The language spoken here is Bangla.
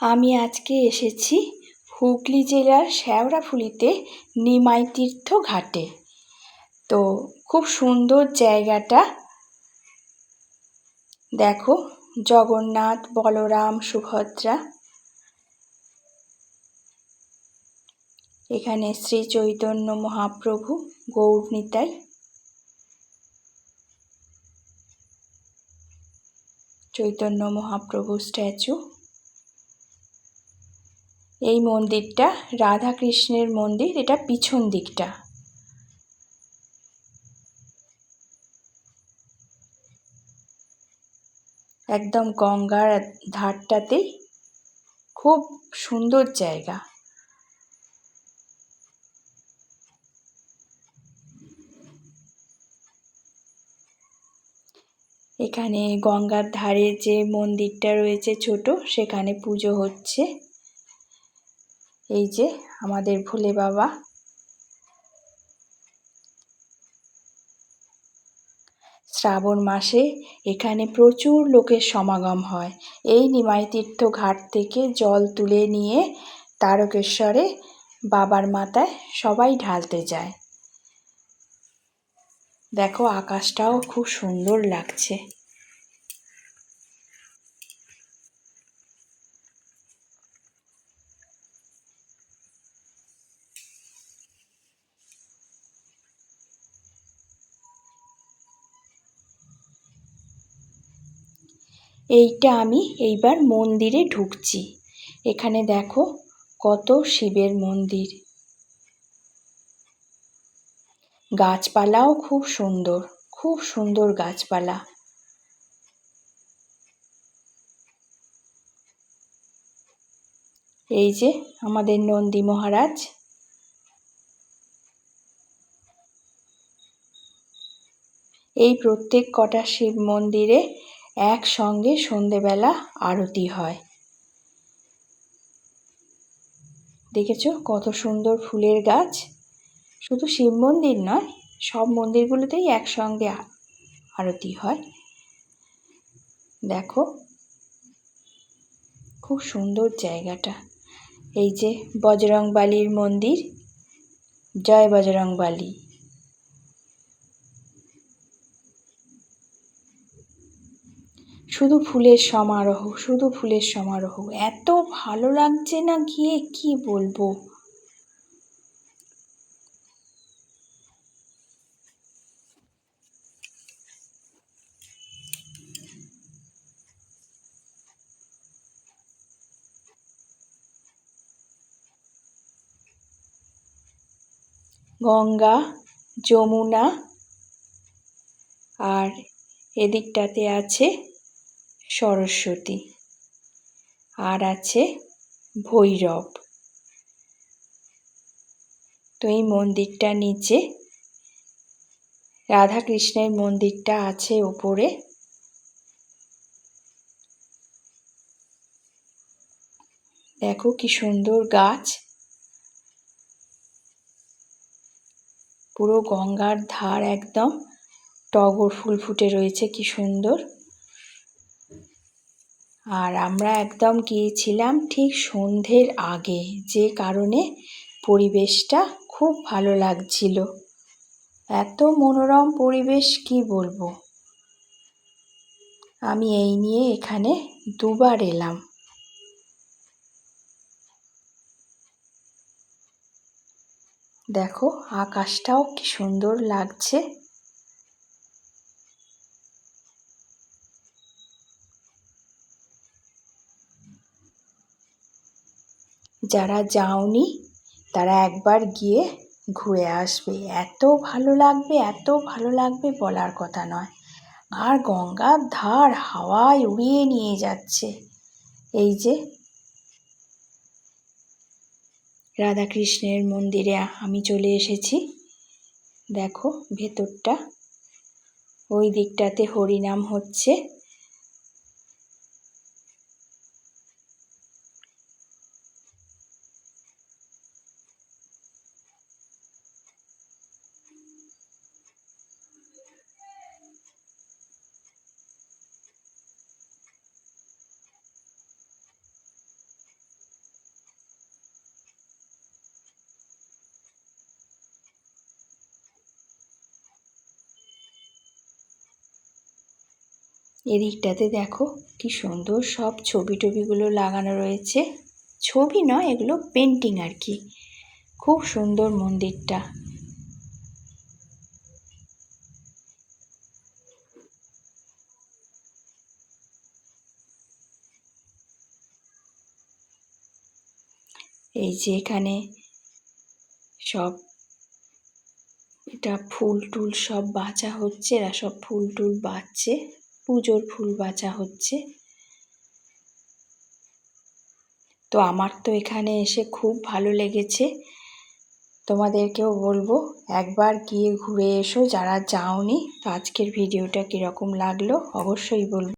আমি আজকে এসেছি হুগলি জেলার শেওড়াফুলিতে নিমাই তীর্থ ঘাটে। তো খুব সুন্দর জায়গাটা। দেখো, জগন্নাথ, বলরাম, সুভদ্রা। এখানে শ্রী চৈতন্য মহাপ্রভু গৌরনিতাই চৈতন্য মহাপ্রভু স্ট্যাচু। এই মন্দিরটা, রাধাকৃষ্ণের মন্দির, এটা পিছন দিকটা। একদম গঙ্গার ধারটাতেই খুব সুন্দর জায়গা। এখানে গঙ্গার ধারে যে মন্দিরটা রয়েছে ছোট, সেখানে পুজো হচ্ছে। এই যে আমাদের ভোলে বাবা। শ্রাবণ মাসে এখানে প্রচুর লোকের সমাগম হয়। এই নিমাই তীর্থ ঘাট থেকে জল তুলে নিয়ে তারকেশ্বরে বাবার মাথায় সবাই ঢালতে যায়। দেখো, আকাশটাও খুব সুন্দর লাগছে। এইটা আমি এইবার মন্দিরে ঢুকছি। এখানে দেখো কত শিবের মন্দির। গাছপালাও খুব সুন্দর খুব সুন্দর গাছপালা। এই যে আমাদের নন্দী মহারাজ। এই প্রত্যেক কটা শিব মন্দিরে একসঙ্গে সন্ধেবেলা আরতি হয়। দেখেছ কত সুন্দর ফুলের গাছ? শুধু শিব মন্দির নয়, সব মন্দিরগুলোতেই একসঙ্গে আরতি হয়। দেখো খুব সুন্দর জায়গাটা। এই যে বজরংবালির মন্দির, জয় বজরংবালী। শুধু ফুলের সমারোহ, শুধু ফুলের সমারোহ। এত ভালো লাগছে না গিয়ে, কি বলব? গঙ্গা, যমুনা আর এদিকটাতে আছে সরস্বতী। আর আছে ভৈরব। তো এই মন্দিরটা নিচে, রাধাকৃষ্ণের মন্দিরটা আছে ওপরে দেখো কি সুন্দর গাছ। পুরো গঙ্গার ধার একদম, টগর ফুল ফুটে রয়েছে, কি সুন্দর। আর আমরা একদম গিয়েছিলাম ঠিক সন্ধ্যের আগে, যে কারণে পরিবেশটা খুব ভালো লাগছিল। এত মনোরম পরিবেশ, কি বলব? আমি এই নিয়ে এখানে দুবার এলাম। দেখো, আকাশটাও কি সুন্দর লাগছে। যারা যাওনি, তারা একবার গিয়ে ঘুরে আসবে। এত ভালো লাগবে, এত ভালো লাগবে বলার কথা নয়। আর গঙ্গার ধার হাওয়ায় উড়িয়ে নিয়ে যাচ্ছে। এই যে রাধাকৃষ্ণের মন্দিরে আমি চলে এসেছি। দেখো ভেতরটা। ওই দিকটাতে হরিনাম হচ্ছে। এদিকটাতে দেখো কি সুন্দর সব ছবি টবিগুলো লাগানো রয়েছে। ছবি নয়, এগুলো পেন্টিং আর কি। খুব সুন্দর মন্দিরটা। এই যে এখানে সব এটা ফুল টুল সব বাঁচা হচ্ছে, এরা সব ফুল টুল বাঁচছে। পুজোর ফুল বাঁচা হচ্ছে। তো আমার তো এখানে এসে খুব ভালো লেগেছে। তোমাদেরকেও বলব, একবার গিয়ে ঘুরে এসো, যারা যাওনি, তো আজকের ভিডিওটা কীরকম লাগল, অবশ্যই বলব।